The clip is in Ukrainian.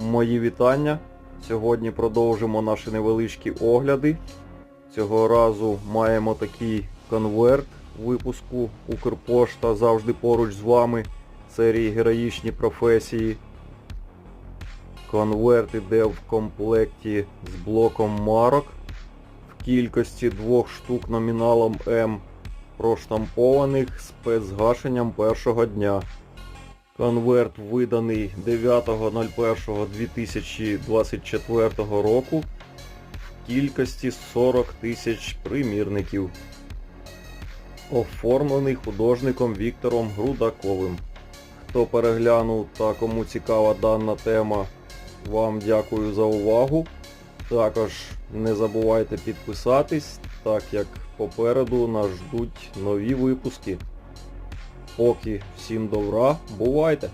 Мої вітання. Сьогодні продовжимо наші невеличкі огляди. Цього разу маємо такий конверт випуску Укрпошта завжди поруч з вами серії Героїчні професії. Конверт іде в комплекті з блоком марок в кількості двох штук номіналом М, проштампованих спецзгашенням першого дня. Конверт виданий 9.01.2024 року в кількості 40 тисяч примірників. Оформлений художником Віктором Грудаковим. Хто переглянув та кому цікава дана тема, вам дякую за увагу. Також не забувайте підписатись, так як попереду нас ждуть нові випуски. Поки всім добра, бувайте!